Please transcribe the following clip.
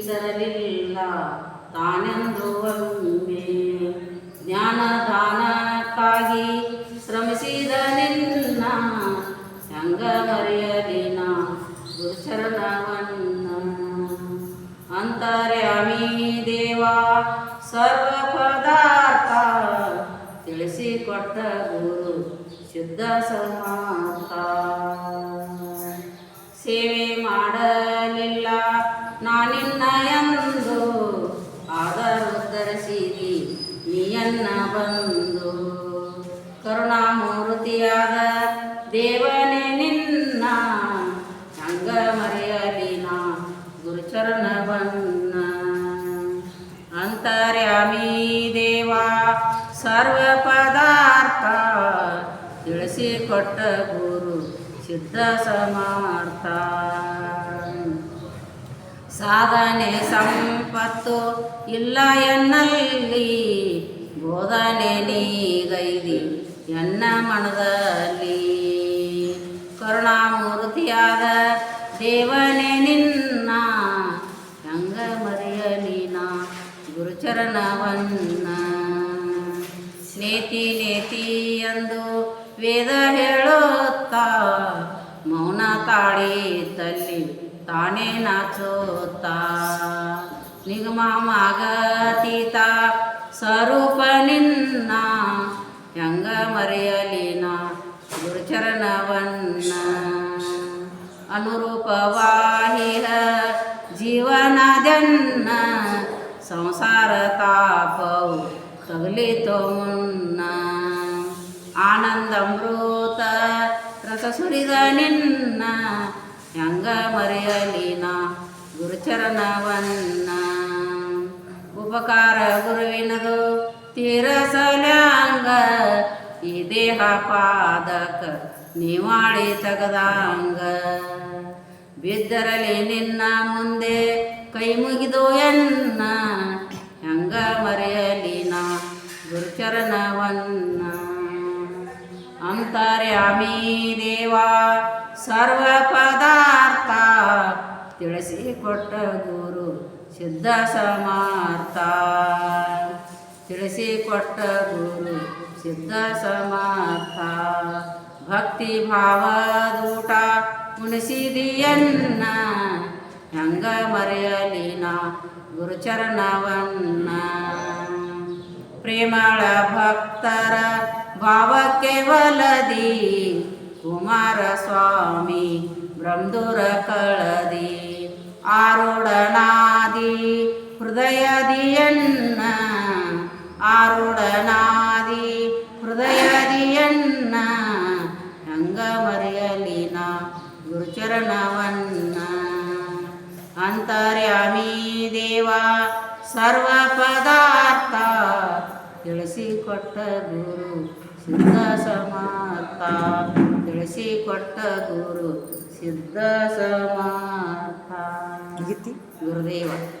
ಮನಸ್ಸಿಗೆ ತರಲಿಲ್ಲ ತಾನೆಂದು ಒಮ್ಮೆ ಜ್ಞಾನ ದಾನಕ್ಕಾಗಿ ಶ್ರಮಿಸಿದ ನಿನ್ನ ಹೆಂಗ ಮರೆಯಲಿನ ಗುರುಚರಣವನ್ನ ಅಂತರ್ಯಾಮಿ ದೇವ ಸರ್ವ ಪದಾರ್ಥ ತಿಳಿಸಿಕೊಟ್ಟ ಗುರು, ಶುದ್ಧ ಸಮಾತ ಸೇವೆ ಎಂದು ಆದರುದ್ಧರಿಸಿದಿ ನೀಯನ್ನ ಬಂದು. ಕರುಣಾಮೂರ್ತಿಯಾದ ದೇವನೇ ನಿನ್ನ ಹಂಗ ಮರೆಯಲಿನ ಗುರುಚರಣವನ್ನ. ಅಂತರ್ಯಾಮಿ ದೇವ ಸರ್ವ ಪದಾರ್ಥ ತಿಳಿಸಿಕೊಟ್ಟ ಗುರು, ಸಿದ್ಧ ಸಮರ್ಥ. ಸಾಧನೆ ಸಂಪತ್ತು ಇಲ್ಲ ಎನ್ನಲ್ಲಿ ಬೋಧನೆ ನೀಗೈದಿ ಎನ್ನ ಮನದಲ್ಲಿ. ಕರುಣಾಮೂರ್ತಿಯಾದ ದೇವನೆ ನಿನ್ನ, ಹೆಂಗ ಮರೆಯಲಿನ ಗುರುಚರಣವನ್ನ. ನೇತಿ ನೇತಿ ಎಂದು ವೇದ ಹೇಳುತ್ತಾ, ಮೌನ ತಾಳಿ ತಲ್ಲಿ ताने नाचोता. निगमा मागतीता स्वरूप निन्ना. यंग मर्यलिना गुरुचरणवन्न अनुरूपवाहिर जीवनादन्न संसार तापौ कगलितो मुन्न आनन्दमृत रससुरिद निन्न ಹೆಂಗ ಮರೆಯಲಿನ ಗುರುಚರಣವನ್ನ. ಉಪಕಾರ ಗುರುವಿನದು ತೀರಸಲ್ಯಾಂಗ, ಈ ದೇಹ ಪಾದಕ ನಿವಾಳಿ ತಗದಂಗ. ಬಿದ್ದರಲಿ ನಿನ್ನ ಮುಂದೆ ಕೈ ಮುಗಿದು ಎನ್ನ ಹೆಂಗ ಮರೆಯಲಿನ ಗುರುಚರಣವನ್ನ ಅಮೀ ದೇವ ಸರ್ವ ಪದಾರ್ಥ ತಿಳಿಸಿಕೊಟ್ಟ ಗುರು ಸಿದ್ಧ ಸಮಾಥ ತಿಳಿಸಿ ಕೊಟ್ಟ ಗುರು ಸಿದ್ಧ ಸಮಾರ್ಥ. ಭಕ್ತಿ ಭಾವದೂಟ ಉಣಿಸಿದಿಯನ್ನ ಮರೆಯಲಿ ಮರೆಯಲಿನ ಗುರುಚರಣವನ್ನ. ಪ್ರೇಮಳ ಭಕ್ತರ ಭಾವಕ್ಕೆ ವಲದಿ ಕುಮಾರ ಸ್ವಾಮಿ ಬ್ರಹ್ಮದೂರ ಕಳದಿ ಆರುಡನಾದಿ ಹೃದಯದಿಯನ್ನ ಆರುಡನಾದಿ ಹೃದಯದಿಯನ್ನ ಹಂಗ ಮರೆಯಲಿನ ಗುರುಚರಣವನ್ನ. ಅಂತರ್ಯಾಮಿ ದೇವ ಸರ್ವ ಪದಾರ್ಥ ತಿಳಿಸಿಕೊಟ್ಟ ಗುರು ಸಿದ್ಧ ಸಮರ್ಥ ಗುರು ಸಿದ್ಧ ಸಮರ್ಥ ಗೀತಿ ಗುರುದೇವ ನಾ